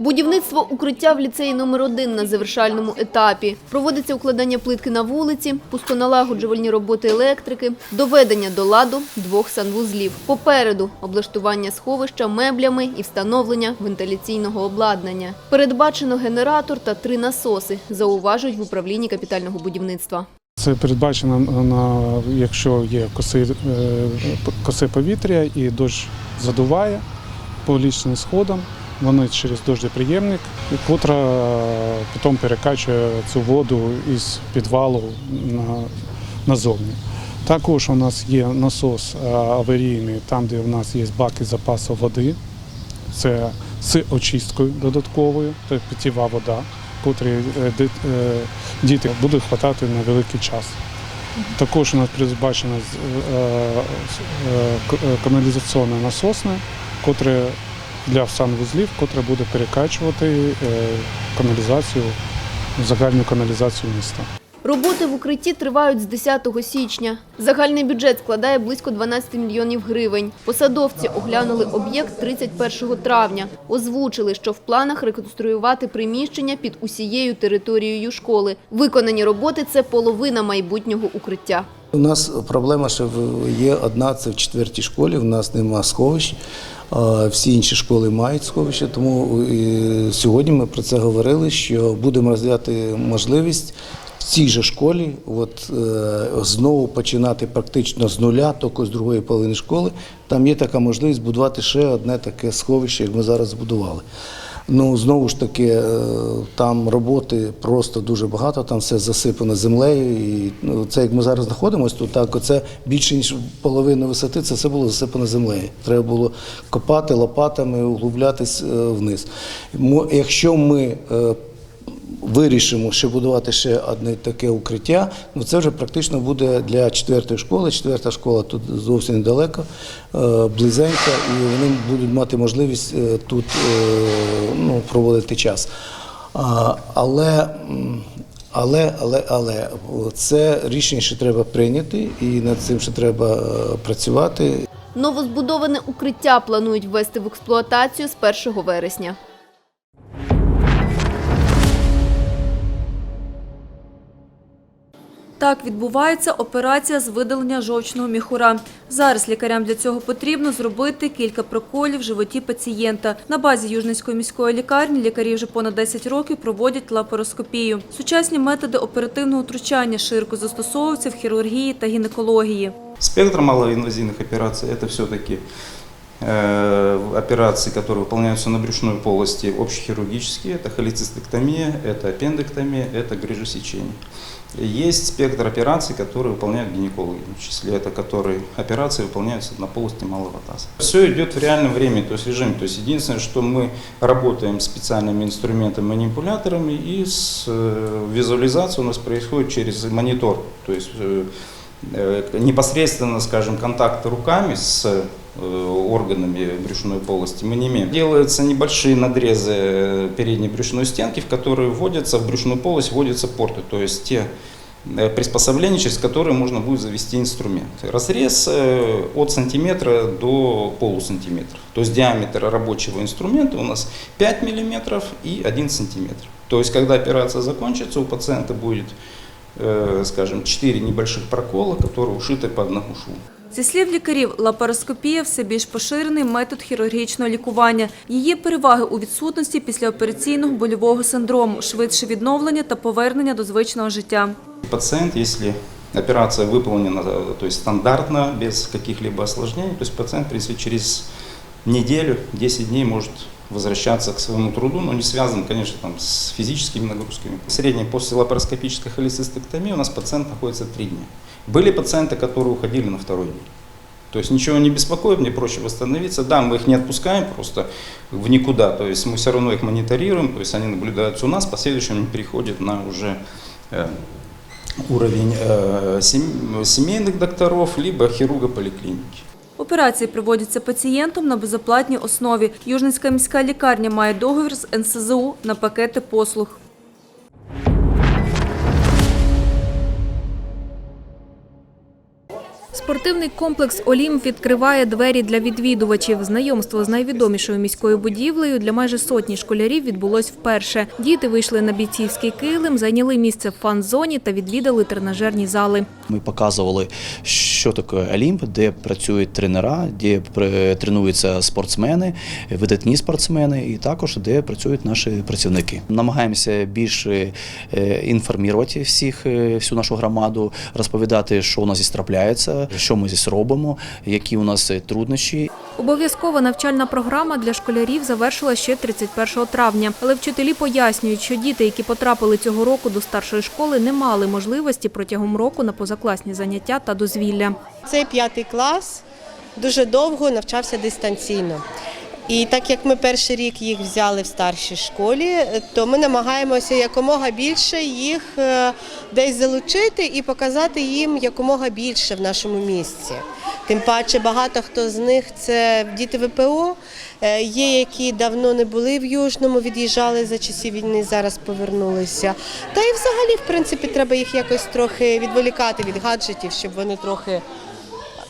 Будівництво укриття в ліцеї номер 1 на завершальному етапі. Проводиться укладання плитки на вулиці, пусконалагоджувальні роботи електрики, доведення до ладу двох санвузлів. Попереду облаштування сховища меблями і встановлення вентиляційного обладнання. Передбачено генератор та три насоси, зауважують в управлінні капітального будівництва. Це передбачено якщо є коси, е, коси повітря і дощ задуває по лічним сходам. Вони через дощоприємник, котра е, потім перекачує цю воду із підвалу на, назовні. Також у нас є насос е, аварійний, там, де у нас є баки запасу води. Це з очисткою додатковою, це питєва вода, котрі е, діти будуть хватати на великий час. Також у нас передбачено каналізаційне насосне, котре для санвузлів, котре буде перекачувати е, каналізацію, загальну каналізацію міста. Роботи в укритті тривають з 10 січня. Загальний бюджет складає близько 12 мільйонів гривень. Посадовці оглянули об'єкт 31 травня. Озвучили, що в планах реконструювати приміщення під усією територією школи. Виконані роботи – це половина майбутнього укриття. У нас проблема ще в- є одна, це в четвертій школі. У нас нема сховищ. Всі інші школи мають сховище. тому сьогодні ми про це говорили, що будемо розглядати можливість в цій же школі от, е, знову починати практично з нуля, тільки з другої половини школи. Там є така можливість будувати ще одне таке сховище, як ми зараз збудували. Ну, знову ж таки, е, там роботи просто дуже багато, там все засипано землею. І ну, це як ми зараз знаходимося тут, так оце більше ніж половина висоти, це все було засипано землею. Треба було копати лопатами, углублятись е, вниз. Якщо ми е, вирішимо ще будувати ще одне таке укриття, ну це вже практично буде для четвертої школи. Четверта школа тут зовсім недалеко, е, близенько, і вони будуть мати можливість е, тут е, ну, проводити час. Але, але, але, але це рішення ще треба прийняти, і над цим ще треба працювати. Новозбудоване укриття планують ввести в експлуатацію з 1 вересня. Так відбувається операція з видалення жовчного міхура. Зараз лікарям для цього потрібно зробити кілька проколів в животі пацієнта. На базі Южницької міської лікарні лікарі вже понад 10 років проводять лапароскопію. Сучасні методи оперативного втручання широко застосовуються в хірургії та гінекології. Спектр малоинвазивных операций – это все-таки э, операции, которые выполняются на брюшной полости, общехирургические, это холецистектомия, это аппендэктомия, это грыжесечение. Есть спектр операций, которые выполняют гинекологи, в числе это которые операции выполняются на полости малого таза. Все идет в реальном времени, то есть режиме. То есть единственное, что мы работаем специальными инструментами, манипуляторами, и с, э, визуализация у нас происходит через монитор. То есть э, э, непосредственно, скажем, контакта руками с э, органами брюшной полости мы не имеем. Делаются небольшие надрезы э, передней брюшной стенки, в которые вводятся, в брюшную полость вводятся порты, то есть те э, приспособления, через которые можно будет завести инструмент. Разрез э, от сантиметра до полусантиметра. То есть диаметр рабочего инструмента у нас 5 миллиметров и 1 сантиметр. То есть когда операция закончится, у пациента будет, э, скажем, 4 небольших прокола, которые ушиты по одному шву. Зі слів лікарів, лапароскопія – все більш поширений метод хірургічного лікування. Її переваги у відсутності післяопераційного больового синдрому, швидше відновлення та повернення до звичного життя. Пациент, если операция выполнена э, стандартно, без каких-либо осложнений, то есть пациент, в принципе, через неделю, 10 дней может возвращаться к своему труду, но не связан, конечно, там, с физическими нагрузками. Средняя после лапароскопической холецистектомии у нас пациент находится 3 дня. Были пациенты, которые уходили на второй день. То есть ничего не беспокоит, мне проще восстановиться. Да, мы их не отпускаем просто в никуда, то есть мы все равно их мониторируем, то есть они наблюдаются у нас, в последующем они переходят на уже э, уровень э, сем- семейных докторов, либо хирурга поликлиники. Операції проводяться пацієнтом на безоплатній основі. Южницька міська лікарня має договір з НСЗУ на пакети послуг. Спортивний комплекс Олімп відкриває двері для відвідувачів. Знайомство з найвідомішою міською будівлею для майже сотні школярів відбулось вперше. Діти вийшли на бійцівський килим, зайняли місце в фан-зоні та відвідали тренажерні зали. Ми показували, що таке Олімп, де працюють тренера, де тренуються спортсмени, видатні спортсмени, і також де працюють наші працівники. Намагаємося більше е, інформувати всіх, е, всю нашу громаду, розповідати, що у нас здесь трапляється, що ми здесь робимо, які у нас е, труднощі. Обов'язкова навчальна програма для школярів завершила ще 31 травня. Але вчителі пояснюють, що діти, які потрапили цього року до старшої школи, не мали можливості протягом року на позакласні заняття та дозвілля. Цей п'ятий клас дуже довго навчався дистанційно. І так як ми перший рік їх взяли в старшій школі, то ми намагаємося якомога більше їх е, десь залучити і показати їм якомога більше в нашому місці. Тим паче багато хто з них це діти ВПО, е, є, які давно не були в Южному, від'їжджали за часів війни, зараз повернулися. Та і взагалі, в принципі, треба їх якось трохи відволікати від гаджетів, щоб вони трохи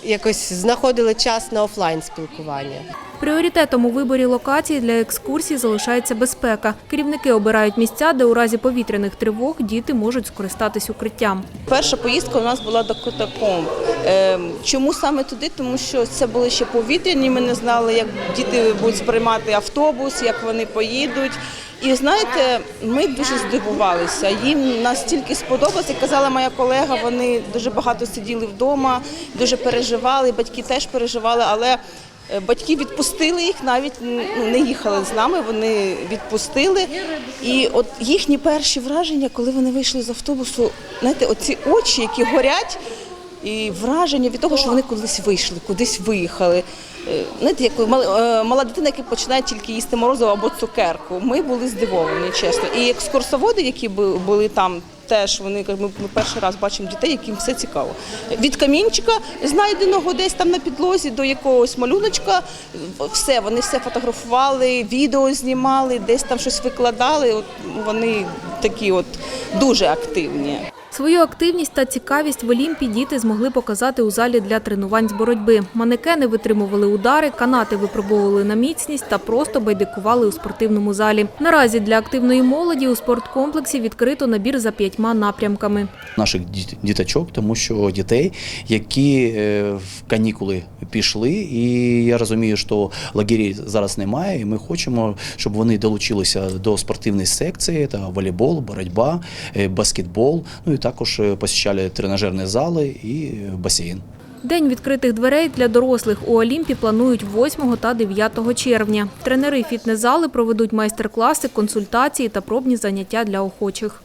якось знаходили час на офлайн спілкування. Пріоритетом у виборі локації для екскурсій залишається безпека. Керівники обирають місця, де у разі повітряних тривог діти можуть скористатись укриттям. Перша поїздка у нас була до Котаком. Ем, Чому саме туди? Тому що це були ще повітряні. Ми не знали, як діти будуть сприймати автобус, як вони поїдуть. І знаєте, ми дуже здивувалися. Їм настільки сподобалося. Казала моя колега, вони дуже багато сиділи вдома, дуже переживали. Батьки теж переживали, але батьки відпустили їх, навіть ну, не їхали з нами. Вони відпустили. І от їхні перші враження, коли вони вийшли з автобусу, знаєте, оці очі, які горять. І враження від того, що вони кудись вийшли, кудись виїхали. Е, Знаєте, як е, мала дитина, яка починає тільки їсти морозиво або цукерку. Ми були здивовані, чесно. І екскурсоводи, які бу- були там, теж вони ми, перший раз бачимо дітей, яким все цікаво. Від камінчика, знайденого десь там на підлозі, до якогось малюночка, все, вони все фотографували, відео знімали, десь там щось викладали. От вони такі от дуже активні. Свою активність та цікавість в Олімпі діти змогли показати у залі для тренувань з боротьби. Манекени витримували удари, канати випробовували на міцність та просто байдикували у спортивному залі. Наразі для активної молоді у спорткомплексі відкрито набір за п'ятьма напрямками. наших діт- діточок, тому що дітей, які е, в канікули пішли, і я розумію, що лагерів зараз немає, і ми хочемо, щоб вони долучилися до спортивної секції, та волейбол, боротьба, е, баскетбол, ну і також посіщали посещали тренажерні зали і е, басейн. День відкритих дверей для дорослих у Олімпі планують 8 та 9 червня. Тренери фітнес-зали проведуть майстер-класи, консультації та пробні заняття для охочих.